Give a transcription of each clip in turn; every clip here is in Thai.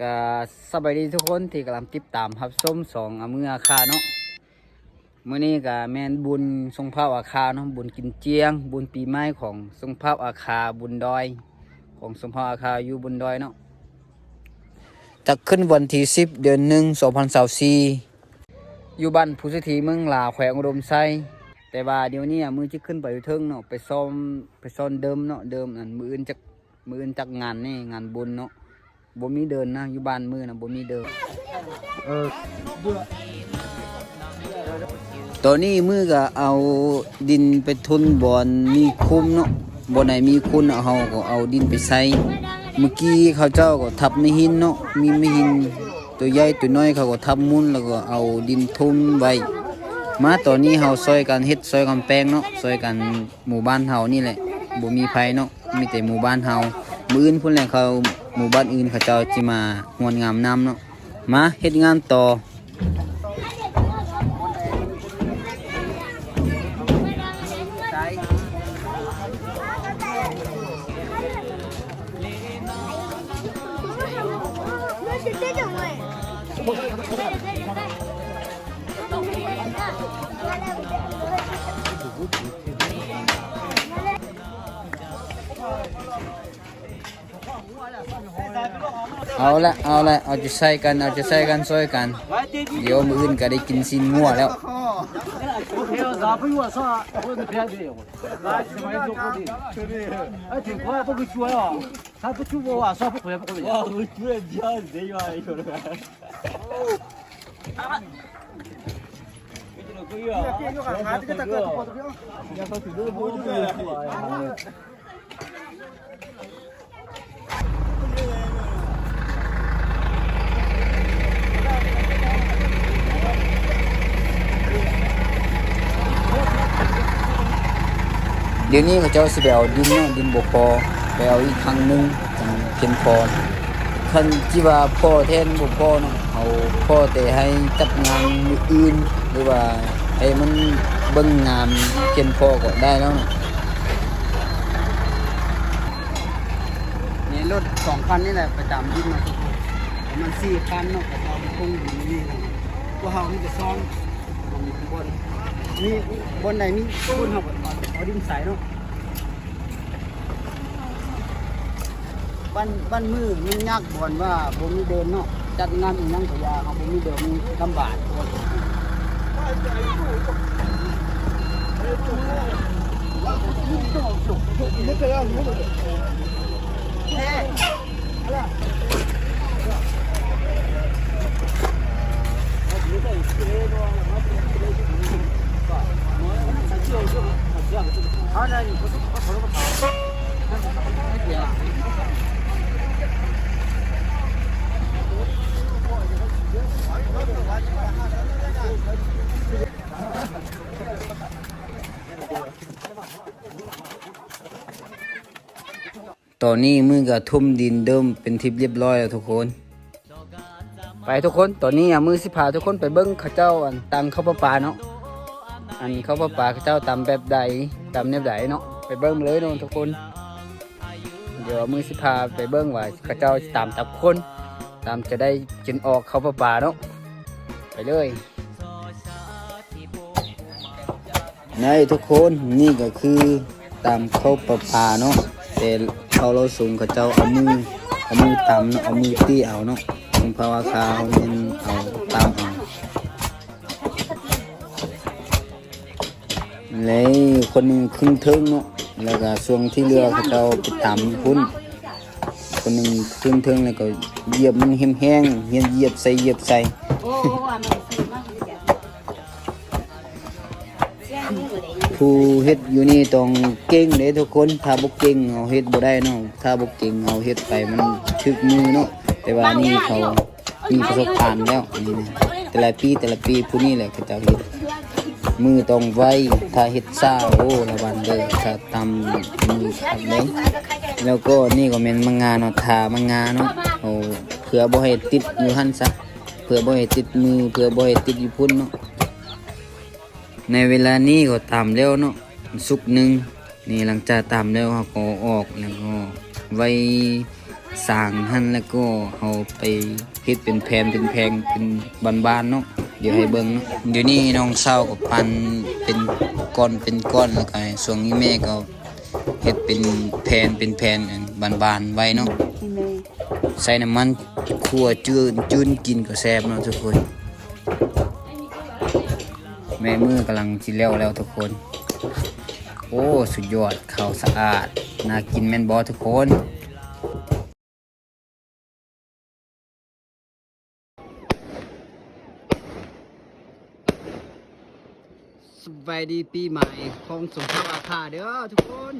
ก็สบายดีทุกคนที่กำลังติดตามครับส้มสองอมืออาคาเนาะเมื้อนี้ก็แมนบุญทรงภาพอาคาเนาะบุญกินเจียง บุญปีใหม่ของทรงภาพอาคาบุญดอย ของทรงภาพอาคาอยู่บุญดอยเนาะจะขึ้นวันที่10เดือนหนึ่ง2024อยู่บ้านผู้เศรษฐีเมืองลาแขวงอุดมไซแต่ว่าเดี๋ยวนี้มือจะขึ้นไปอยู่เทิงเนาะไปซ่อมไปซ่อนเดิมเนาะเดิมอันมืออื่นจักมืออื่นจักงานนี่งานบุญเนาะ บ่มีเดินนะอยู่บ้านมือนะบ่มีเดินเออตอนนี้มือก็เอาดินไปทุนบอนมีคุ้มเนาะบ่ไหนมีคุณเอาเฮาก็เอาดินไปใส่เมื่อกี้เขาเจ้าก็ทับในหินเนาะมีไม่หินตัวใหญ่ตัวน้อยเขาก็ทับมุนแล้วก็เอาดินทุนไว้มาตอนนี้เฮาซอยกันเฮ็ดซอยกันแปลงเนาะซอยกันหมู่บ้านเฮานี่แหละบ่มีไผเนาะมีแต่หมู่บ้านเฮามื้ออื่นพุ่นแหละเขา หมู่บ้านอื่นเขาเจ้าจิมางวนงามน้ำเนาะมาเฮ็ดงานต่อ เอาละเอาละเอาจะใส่กันเอาจะใส่กันซอยกัน เดี๋ยวมื้ออื่นก็ได้กินซีนงัวแล้ว我 เดี๋ยวนี้เขาเจ้าสิไปเอาดินเนาะดินบ่พอไปเอาอีกครั้งหนึงจังเพียงพอคันที่ว่าพ่อแทนบ่พอเนาะเอาพ่อแต่ให้จับงานอื่นหรือว่าให้มันเบิ่งงานเพียงพอก็ได้แล้วเนาะนี่รถสองคันนี่แหละประจำดินมาทุกคนมาณสี่คันเนาะก็เอาคงดินนี่นะพวกเฮานี่จะซ่อนตรงบน นี่บนไหนมีต้นครับเอาดินใสเนาะบ้านบ้านมือมันยากบ่อนว่าบ่มีเดินเนาะจัดงานอีหยังก็ยาเขาบ่มีเดินมีลำบากเขาได้นี่เขาเขาเขาก็เผาไม่เกี่ยวตอนนี้มือก็ทุ่มดินเดิมเป็นทิพย์เรียบร้อยแล้วทุกคน ไปทุกคนตอนนี้อะมือสิพาทุกคนไปเบิ้งข้าเจ้าตังข้าวปลาเนาะ อันข้าวปลาเข้าเจ้าตำแบบใดตำแนวใดเนาะไปเบิ้งเลยเนาะทุกคน เดี๋ยวมือสิพาไปเบิ้งว่าเข้าเจ้าตามตับคนตามจะได้กินออกข้าวปลาเนาะไปเลยนี่ทุกคนนี่ก็คือตามข้าวปลาเนาะแต่เขาเราสูงเขาเจ้าเอามือเอามือตำเนาะเอามือตีเอาเนาะตรงภาวะคาเป็นเอาตาม ลยคนหนึ่งครึ่งเทิงเนาะแล้วก็ช่วงที่เรือเขาเจ้าไปตำพุ่นคนหนึ่งครึ่งเทิงแล้วก็เหยียบมันแห้งๆเหยียบเหยียบใส่เหยียบใส่ผู้เฮ็ดอยู่นี่ต้องเก่งเด้ทุกคนถ้าบ่เก่งเอาเฮ็ดบ่ได้เนาะถ้าบ่เก่งเอาเฮ็ดไปมันถึกมือเนาะแต่ว่านี่เขามีประสบการณ์แล้วนี่นะแต่ละปีแต่ละปีผู้นี้แหละเขาจะเฮ็ด มือต้องไวถ้าเฮ็ดช้าโอ้ระวังเด้อถ้าตำมือขัดเลยแล้วก็นี่ก็แม่นมังงาเนาะทามังงาเนาะเอาเพื่อบ่ให้ติดอยู่หั่นซะเพื่อบ่ให้ติดมือเพื่อบ่ให้ติดอยู่พุ่นเนาะในเวลานี้ก็ตามแล้วเนาะสุกหนึ่งนี่หลังจากตามแล้วเขาก็ออกแล้วก็ไว้สางหั่นแล้วก็เอาไปเฮ็ดเป็นแผนเป็นแพงเป็นบานๆเนาะ ดี๋ยวให้เบิ่งเนาะเดี๋ยวนี้น้องเศร้าก็ปั่นเป็นก้อนเป็นก้อนแล้วก็ให้ส่วนนี้แม่ก็เฮ็ดเป็นแผ่นเป็นแผ่นอันบานๆไว้เนาะที่แม่ใส่น้ำมันคั่วจืดจืนกินก็แซ่บเนาะทุกคน แม่มือกำลังสิแล้วแล้วทุกคน โอ้ สุดยอดข้าวสะอาด น่ากินแม่นบอทุกคน สบายดีปีใหม่ของสมภาพอาคาเด้อทุกคน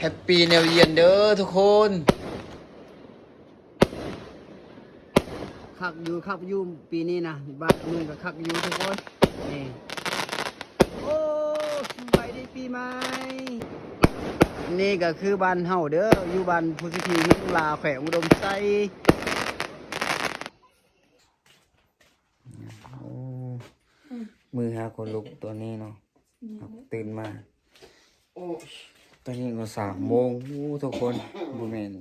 แฮปปี้เนวเยียนเด้อทุกคนคักอยู่คักอยู่ปีนี้นะบ้านเมืองก็คักอยู่ทุกคนนี่โอ้สบายดีปีใหม่นี่ก็คือบ้านเฮาเด้ออยู่บ้านพุทธิทีมิตรลาแขวงอุดมไซโอ้ มือหาคนลุกตัวนี้เนาะตื่นมาโอ้ตอนนี้ก็สามโมงโอ้ทุกคนบุแมน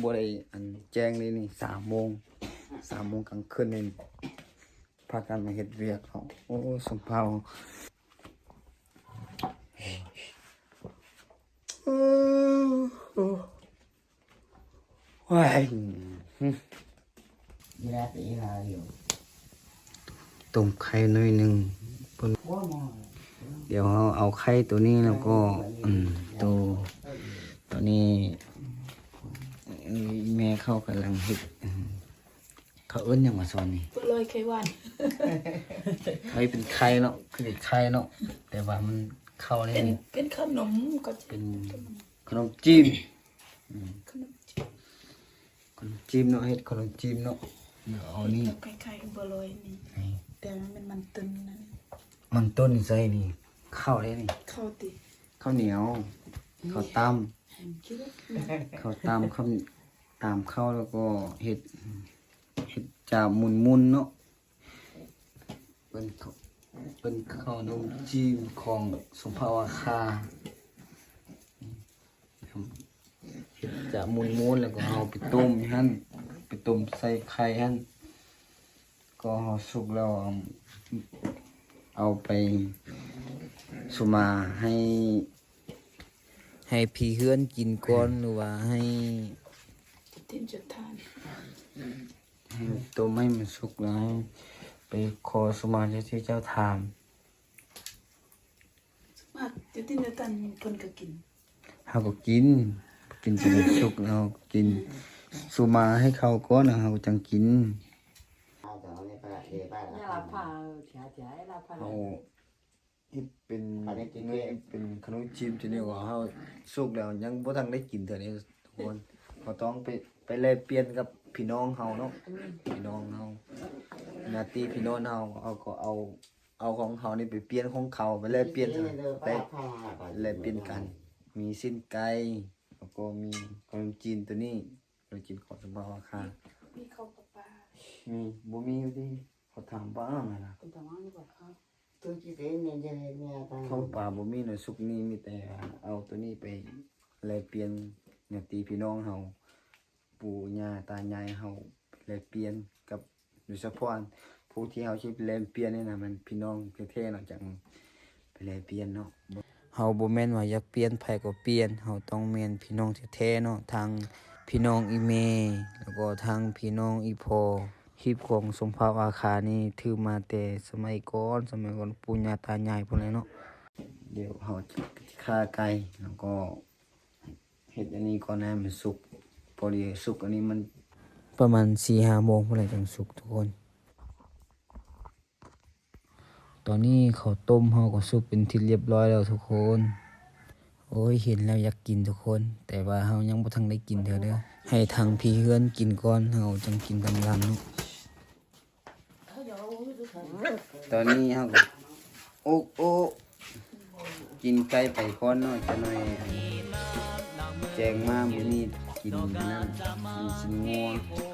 บุได้อันแจ้งเลยนี่สามโมงสามโมงกลางคืนนี่พากันมาเฮ็ดเวียกเขาโอ้สมเภาโอ้โอ้ว้ายต้มไข่หน่อยหนึ่ง เพิ่นเดี๋ยวเราเอาไข่ตัวนี้แล้วก็อืมตัวตัวนี้เอ้ยแม่เข้ากำลังเฮ็ดอืมเขาเอิ้นหยังมาสอนนี่ลอยไข่หวานไข่เป็นไข่เนาะคือเป็นไข่เนาะแต่ว่ามันเข้าได้เป็นนี่เป็นขนมก็จะเป็นขนมจีมขนมจีบขนมจีมเนาะเฮ็ดขนมจีมเนาะเดี๋ยวเอานี่ไข่ไข่บัวลอยนี่ให้แต่มันเป็นมันตึงนั่น มันต้นใส่นี่ข้าวได้นี่ เข้าวติข้าวเหนียวข้าวตแหมคิดว่าำข้าวตำข้าวตามข้าวแล้วก็เฮ็ดเฮ็ดจามุนมุนๆเนาะเป็นข้าวเป็นข้าวนมจีมของสมภาวคาเฮ็ดจามุนมุนๆแล้วก็เอาไปต้มอยู่หั่นไปต้มใส่ไข่หั่นก็เอาสุกแล้วเอา เอาไปสุมาให้ ให้พี่เฮือนกินก่อนหรือว่าให้ทิ้นจะทานให้ต้มให้มันสุกแล้วให้ไปขอสุมาเจ้าที่เจ้าทานมากจะทิ้นจะทานเพิ่นก็กินเฮาก็กิน กินจนสุกแล้วกินสุมาให้เขาก่อนเฮาจังกิน là phà chả chả là phà เฮาเฮ็ดเป็นเป็นขนมจีมที่นี่ว่าเฮาสุกแล้วยังบ่ทันได้กินเท่านี้ทุกคนเราต้องไปไปแลกเปลี่ยนกับพี่น้องเฮาเนาะพี่น้องเฮาหน้าที่พี่น้องเฮาเอาก็เอาเอาของเฮานี่ไปเปลี่ยนของเขาไปแลกเปลี่ยนเถอะไปแลกเปลี่ยนกัน มีสิ้นไก่แล้วก็มีขนมจีนตัวนี้เราจีนของสมบัติราคามีข้าวปลาปลามีบ่มีอยู่ที่ เขาถามบ้างนะ cũng tao nói vậy không tôi chỉ thấy nhà nhà nhà ta เขาป่าบ่มีหน่อยสุกนี้มีแต่เอาตัวนี้ไปแลกเปลี่ยนเนี่ยตีพี่น้องเฮาปู่ย่าตายายเฮาแลกเปลี่ยนกับโดยเฉพาะอันผู้ที่เฮาสิไปแลกเปลี่ยนนี่นะมันพี่น้องแท้ๆเนาะจังไปแลกเปลี่ยนเนาะเฮาบ่แม่นว่าอยากเปลี่ยนไผก็เปลี่ยนเฮาต้องแม่นพี่น้องแท้ๆเนาะทางพี่น้องอีเมแล้วก็ทางพี่น้องอีพอ ฮีบของสมภาพอาคานี่ถือมาแต่สมัยก่อนสมัยก่อนปู่ย่าตายายพุ่นเลยเนาะเดี๋ยวเขาจะฆ่าไก่แล้วก็เห็ดอันนี้ก่อนให้มันสุกพอดีสุกอันนี้มันประมาณสี่ห้าโมงเมื่อไรจังสุกทุกคน ตอนนี้เขาต้มเขาก็สุกเป็นที่เรียบร้อยแล้วทุกคน โอ้ยเห็นแล้วอยากกินทุกคน แต่ว่าเฮายังบ่ทันได้กินเถอะเด้อให้ทางพี่เฮือนกินก่อนเฮาจังกินกำลังเนาะ ตอนนี้เฮาก็โอ้โอ้กินไก่ไปก่อนเนาะจะหน่อยแจงมามือนี้กินนั่นกินชิ้นงัว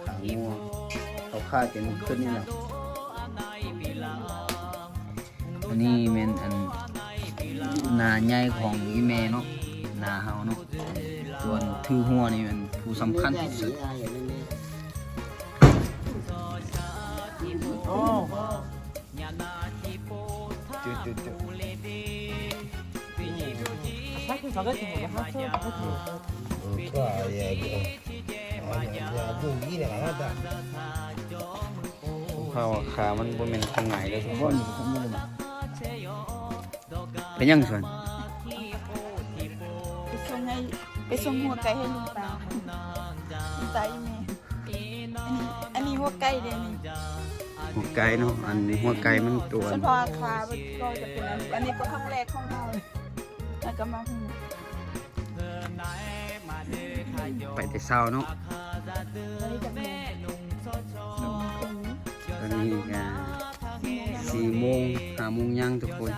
ขางัวเขาฆ่ากันขึ้นนี่แหละอันนี้แม่นอันหนาใหญ่ของอีแม่เนาะนาเฮาเนาะส่วนถือหัวนี่มันผู้สำคัญที่สุดจุด จุดจุด 사실 저 같은 거 하체 같은 거. 그거 아니야 이거 아니야 그 일이 안 한다 ข้าวขามันบ่แม่นของง่ายเลยทุกคนเป็นยังส่วน ไปส่งให้ไปส่งหัวไก่ให้ลุงตาลุงตาอีแม่อันนี้อันนี้หัวไก่เด้นี่ หัวไก่เนาะอันนี้หัวไก่มันตัวเฉพาะขามันก็จะเป็นอันนี้อันนี้ก็ครั้งแรกของเราแล้วก็มาหูไปแต่เช้าเนาะอันนี้จากแม่ตอนนี้ก็สี่โมงห้าโมงยังทุกคน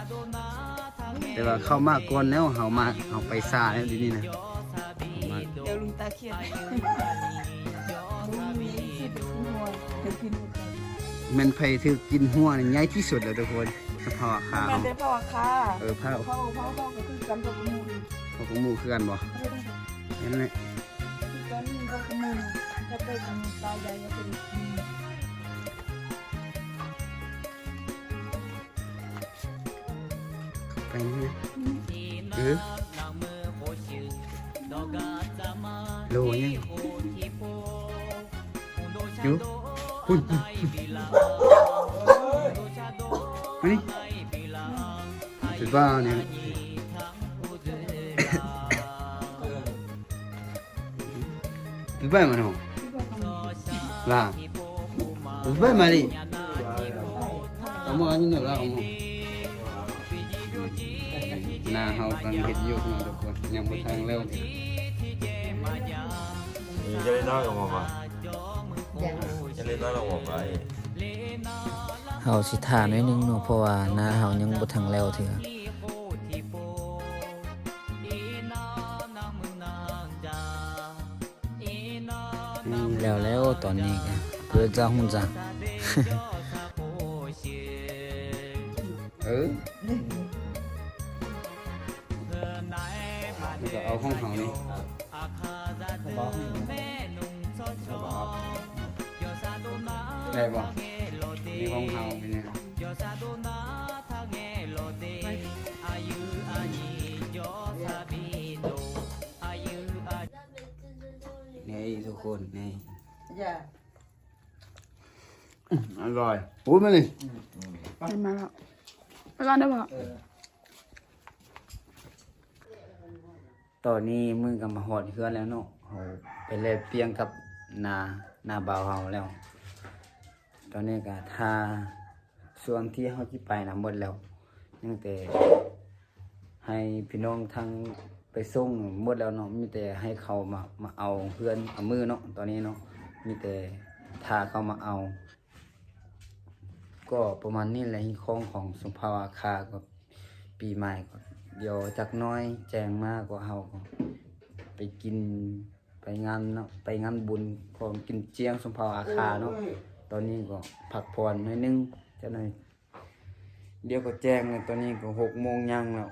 แต่ว่าเข้ามาก่อนแล้วเฮามาเฮาไปซ่าแล้วเดียวนี้นะเอามาเดี๋ยวลุงตาเครียด แมันไผถือกินหัวนี่ใหญ่ที่สุดแล้วทุกคนเฉพาะขาแม่เฮาได้พ่อค่ะเออผ้าพ่อพ่อพ่อก็คือกันกับมูลของหมู่คือกันบ่นั่นแหละคือกันกับมูลจะไปทำตาใหญ่จะไปดูไปนี่นะเออโลยังอยู่ คุณมานี่สุดบ้าเนี่ยสุดบ้ามันหรอล่ะสุดบ้ามาดิเอามาอันนี้หน่อยละเอามาหน้าเฮากำลังเฮ็ดอยู่เนาะทุกคนยังบ่ทางแล้วจะเล่นน้อยกับผมอะจะเล่นน้อยกับผมอะเฮาสิท่าน้อยนึงเนาะเพราะว่าหน้าเฮายังบ่ทางแล้วเถื่ออืมแล้วแล้วตอนนี้ก็เพื่อจะหุ่นจังเออนี่ก็เอาห้องเฮานี่ ได้บ่นี่ห้องเฮาเป็นไงนี่ทุกคนนี่ dạ อร่อยพูดมาเลยมาแล้วไปก่อนได้ป่ะตอนนี้มึงก็มาหอดเฮือนแล้วเนาะเฮาไปแลกเปลี่ยงกับนานาบ่าวเฮาแล้ว ตอนนี้ก็ทาส่วนที่เฮาสิไปนำหมดแล้วยังแต่ให้พี่น้องทางไปส่งหมดแล้วเนาะมีแต่ให้เขามามาเอาเพื่อนเอามือเนาะตอนนี้เนาะมีแต่ทาเขามาเอา ก็ประมาณนี้แหละของของสมภาวะคาก็ปีใหม่ก็เดี๋ยวจักน้อยแจงมากกว่าเฮาก็ไปกินไปงานเนาะไปงานบุญพร้อมกินเจียงสมภาวะคาเนาะ ตอนนี้ก็ผักผ่อนหน่อยนึงจะหน่อยเดี๋ยวก็แจ้งเลยตอนนี้ก็หกโมงยังแล้ว